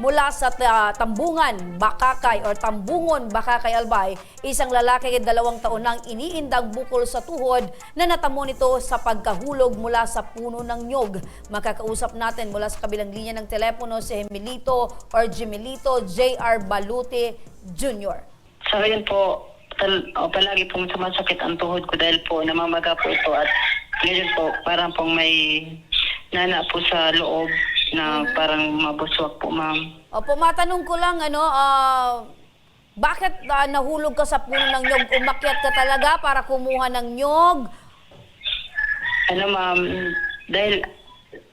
mula sa ta- Tambungan, Bakakay or Tambungon, Bakakay Albay, isang lalaki at dalawang taon nang iniindang bukol sa tuhod na natamo nito sa pagkahulog mula sa puno ng nyog. Makakausap natin mula sa kabilang linya ng telepono si Emilito or Jimelito J.R. Balute Jr. Sa ngayon po, tal- oh, palagi pong sumasakit ang tuhod ko dahil po namamaga po ito at ngayon po parang pong may nana po sa loob na parang mabuswak po ma'am. Opo, matanong ko lang, ano, ah, bakit ah, nahulog ka sa puno ng nyog? Umakyat ka talaga para kumuha ng nyog? Ano ma'am, dahil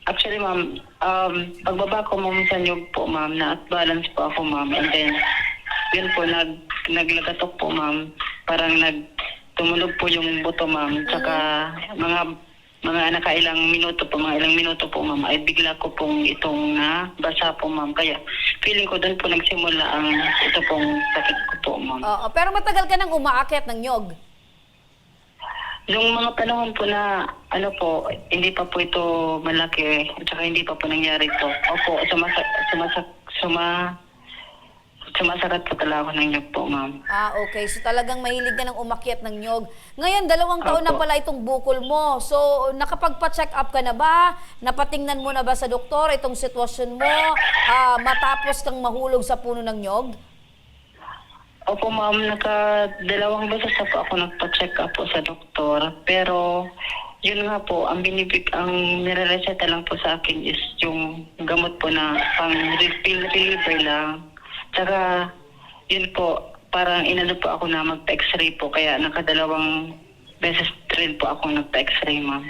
actually ma'am, um, pagbaba ko ma'am sa nyug po ma'am, na at balance po ako ma'am and then yun po nag naglagatok po ma'am, parang nag tumunog po yung buto ma'am, tsaka mga mga nakailang minuto po, mga ilang minuto po ma'am, ay bigla ko pong itong na basa po ma'am. Kaya feeling ko doon po nagsimula ang ito pong sakit ko po ma'am. Oo, pero matagal ka nang umaakyat ng nyog. Nung mga panahon po na ano po, hindi pa po ito malaki at saka hindi pa po nangyari ito. Opo, sumasa, sumasa, suma, sumasagat po talaga ako ng nyug po, ma'am. Ah, okay. So talagang mahilig ka ng umakyat ng nyog. Ngayon, dalawang taon na Opo. pala itong bukol mo. So, nakapagpa-check up ka na ba? Napatingnan mo na ba sa doktor itong sitwasyon mo ah, matapos kang mahulog sa puno ng nyog? Opo, ma'am, naka dalawang beses na po ako nagpa-check up po sa doktor. Pero, yun nga po, ang binibig, ang nire-reseta lang po sa akin is yung gamot po na pang refill reliever lang. Tsaka, yun po, parang inano po ako na magpa-x-ray po. Kaya nakadalawang beses rin po ako nagpa-x-ray, ma'am.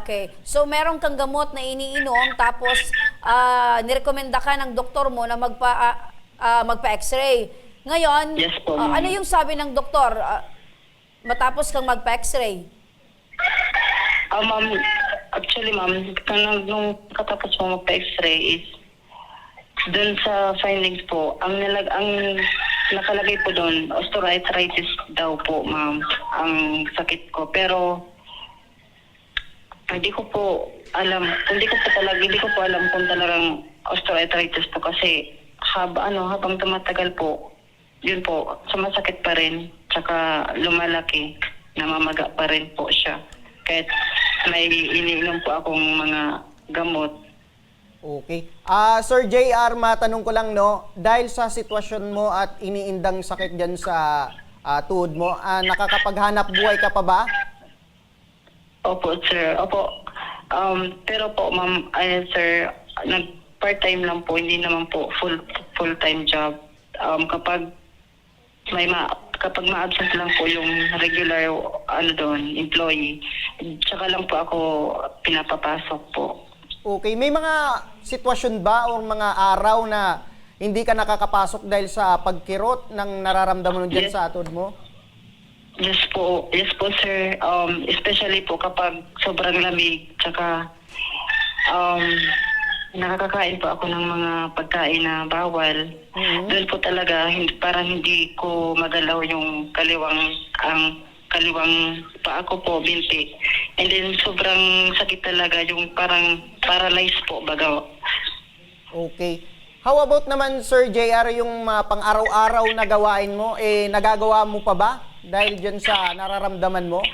Okay. So, meron kang gamot na iniinom tapos ah, nirekomenda ka ng doktor mo na magpa, ah, ah, magpa-x-ray. Ngayon, Yes po, ah, ma'am. ano yung sabi ng doktor ah, matapos kang magpa-x-ray? Ah, ma'am, actually, ma'am, nung, nung katapos mo magpa-x-ray is, dun sa findings po, ang, nalag, ang nakalagay po doon, osteoarthritis daw po, ma'am, ang sakit ko. Pero, hindi ko po alam, hindi ko po talaga, hindi ko po alam kung talagang osteoarthritis po kasi hab, ano, habang tumatagal po, yun po, sumasakit pa rin, tsaka lumalaki, namamaga pa rin po siya. Kahit may iniinom po akong mga gamot, Okay. Ah, Sir JR, matanong ko lang no, dahil sa sitwasyon mo at iniindang sakit diyan sa ah, tuhod mo, ah, nakakapaghanap buhay ka pa ba? Opo, sir. Opo. Um, pero po, ma'am, ay, sir, nag part-time lang po, hindi naman po full full-time job. Um, kapag may ma kapag ma-absent lang po yung regular ano doon, employee, tsaka lang po ako pinapapasok po. Okay, may mga sitwasyon ba o mga araw na hindi ka nakakapasok dahil sa pagkirot ng nararamdaman mo diyan Yes. sa tuhod mo? Yes po, yes po sir. Um, especially po kapag sobrang lamig, tsaka um, nakakakain po ako ng mga pagkain na bawal. Mhm. Doon po talaga, hindi, parang hindi ko magalaw yung kaliwang, ang kaliwang paa ko po, binti. And then sobrang sakit talaga, yung parang paralyzed po, baga. Okay. How about naman Sir JR yung mga pang-araw-araw na gawain mo eh nagagawa mo pa ba dahil diyan sa nararamdaman mo?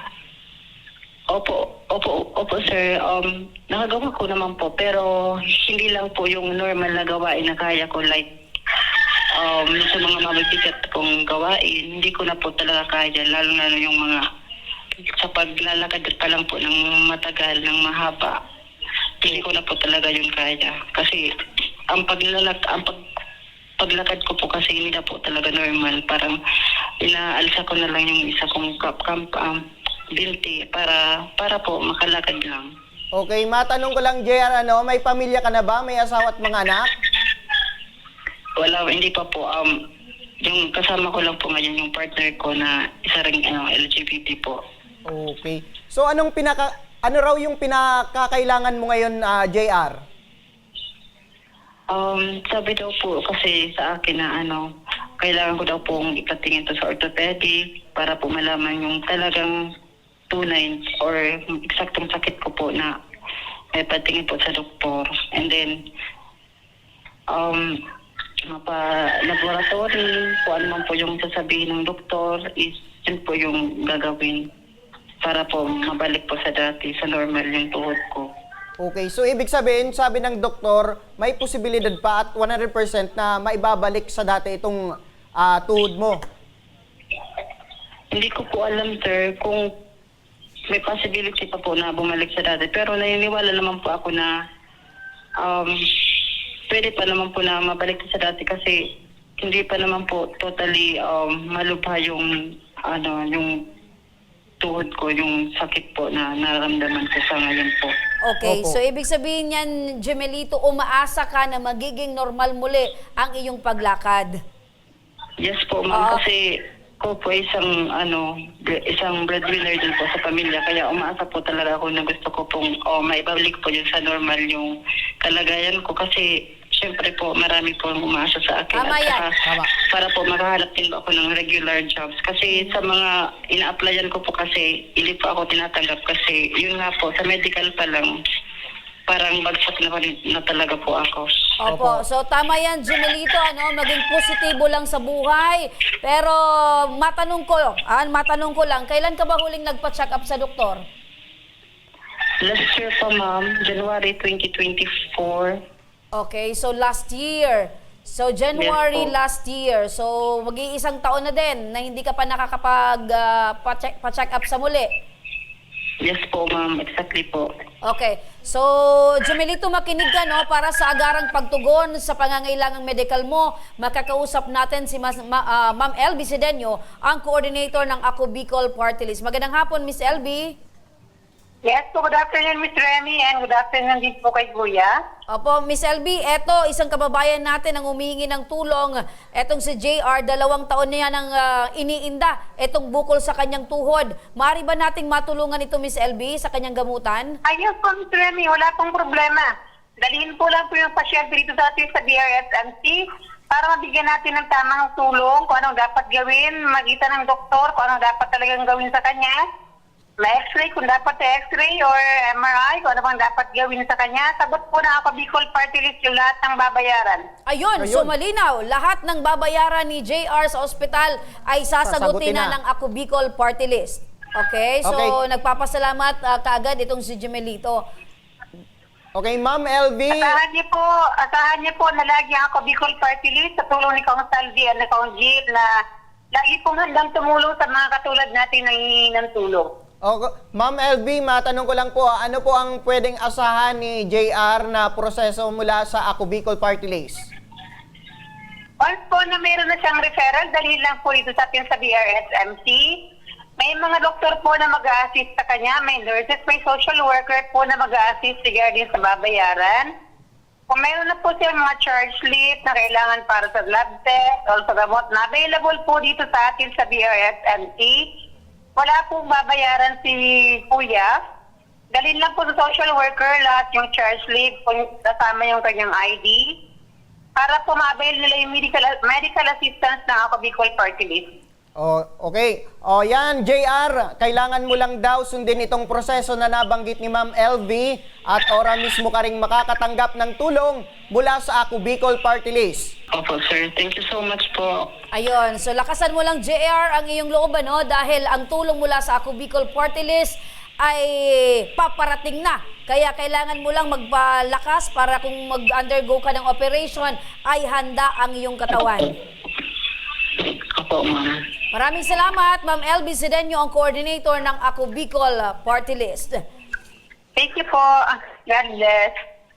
Opo, opo, opo sir. Um, nakagawa ko naman po, pero hindi lang po yung normal na gawain na kaya ko like um, sa mga mabibigat kong gawain, hindi ko na po talaga kaya, lalo na yung mga sa paglalakad pa lang po ng matagal, ng mahaba. Hindi ko na po talaga yun kaya. Kasi ang paglalak, ang pag, paglakad ko po kasi hindi na po talaga normal. Parang inaalsa ko na lang yung isa kong kap, kamp, um, binti para para po makalakad lang. Okay, matanong ko lang JR ano, may pamilya ka na ba? May asawa at mga anak? Wala, hindi pa po. Um, yung kasama ko lang po ngayon yung partner ko na isa ring ano, LGBT po. Okay. So anong pinaka ano raw yung pinakakailangan mo ngayon ah, JR? Um, sabi daw po kasi sa akin na ano, kailangan ko daw pong ipatingin to sa orthopedic para po malaman yung talagang tunay or eksaktong sakit ko po na may patingin po sa doktor. And then, um, mapa-laboratory, kung ano man po yung sasabihin ng doktor, is yun po yung gagawin para po mabalik po sa dati, sa normal yung tuhod ko. Okay, so ibig sabihin, sabi ng doktor, may posibilidad pa at 100% na maibabalik sa dati itong ah, tuhod mo. Hindi ko po alam, sir, kung may possibility pa po na bumalik sa dati. Pero naniniwala naman po ako na um, pwede pa naman po na mabalik sa dati kasi hindi pa naman po totally um, malubha yung ano yung tuhod ko, yung sakit po na nararamdaman ko sa ngayon po. Okay, Opo. so ibig sabihin yan, Gemelito, umaasa ka na magiging normal muli ang iyong paglakad. Yes po, Oo. ma'am, kasi ko po isang ano isang breadwinner din po sa pamilya kaya umaasa po talaga ako na gusto ko pong oh, maibalik po yun sa normal yung kalagayan ko kasi syempre po marami po ang umaasa sa akin Tama yan. saka Tama. para po makahanap din po ako ng regular jobs kasi sa mga ina-applyan ko po kasi hindi po ako tinatanggap kasi yun nga po sa medical pa lang parang bagsak na, na talaga po ako. Opo, so tama yan, Gemelito, ano, maging positibo lang sa buhay. Pero matanong ko, ah, matanong ko lang, kailan ka ba huling nagpa-check up sa doktor? Last year pa ma'am, January 2024, Okay, so last year. So January Yes last year. So mag-iisang taon na din na hindi ka pa nakakapag ah, pa-check, pa-check up sa muli. Yes po, ma'am. Exactly po. Okay. So, Jumelito, makinig ka, no? Para sa agarang pagtugon sa pangangailangang medical mo, makakausap natin si Mas, ma, ah, Ma'am LB Sedeño, ang coordinator ng Ako Bicol Party List. Magandang hapon, Miss LB. Yes po, good afternoon, Miss Remy, and good afternoon din po kay Kuya. Opo, Miss LB, eto, isang kababayan natin ang humihingi ng tulong. Etong si JR, dalawang taon niya nang ah, iniinda etong bukol sa kanyang tuhod. Mari ba nating matulungan ito, Miss LB, sa kanyang gamutan? Ayos po, Miss Remy, wala pong problema. Dalhin po lang po yung pasyente dito sa atin sa DRSMC para mabigyan natin ng tamang tulong kung anong dapat gawin, magita ng doktor kung anong dapat talagang gawin sa kanya. May x-ray kung dapat x-ray or MRI kung ano bang dapat gawin sa kanya. Sagot po na ako Bicol Party List yung lahat ng babayaran. Ayun, Ayun. so malinaw, lahat ng babayaran ni JR sa ospital ay Sasagutin sasagutin na, na. ng Ako Bicol Party List. Okay, so Okay. nagpapasalamat ah, kaagad itong si Gemelito. Okay, Ma'am LV. Asahan niyo po, asahan niyo po na lagi ako Bicol Party List sa tulong ni Kong Salvi at ni Kong Jill na lagi pong handang tumulong sa mga katulad natin na hihingi ng tulong. Okay. Ma'am LV, matanong ko lang po, ano po ang pwedeng asahan ni JR na proseso mula sa Ako Bicol Party List? Once po na mayroon na siyang referral, dali lang po ito sa atin sa BRSMC. May mga doktor po na mag-a-assist sa kanya, may nurses, may social worker po na mag-a-assist regarding sa babayaran. Kung mayroon na po siyang mga charge slip na kailangan para sa lab test o sa gamot na available po dito sa atin sa BRSMC, wala pong babayaran si Kuya. Dalhin lang po sa social worker lahat yung charge slip, kasama yung kanyang ID para po ma-avail nila yung medical, medical assistance ng ako Bicol Party List. Oh, okay. O yan, JR, kailangan mo lang daw sundin itong proseso na nabanggit ni Ma'am LV at ora mismo ka ring makakatanggap ng tulong mula sa Ako Bicol Party List. Opo, sir. Thank you so much po. Ayun, so lakasan mo lang JR ang iyong loob ano dahil ang tulong mula sa Ako Bicol Party List ay paparating na. Kaya kailangan mo lang magpalakas para kung mag-undergo ka ng operation ay handa ang iyong katawan. Opo, ma'am. Maraming salamat, Ma'am LB Sedeño, ang coordinator ng Ako Bicol Party List. Thank you po. God bless.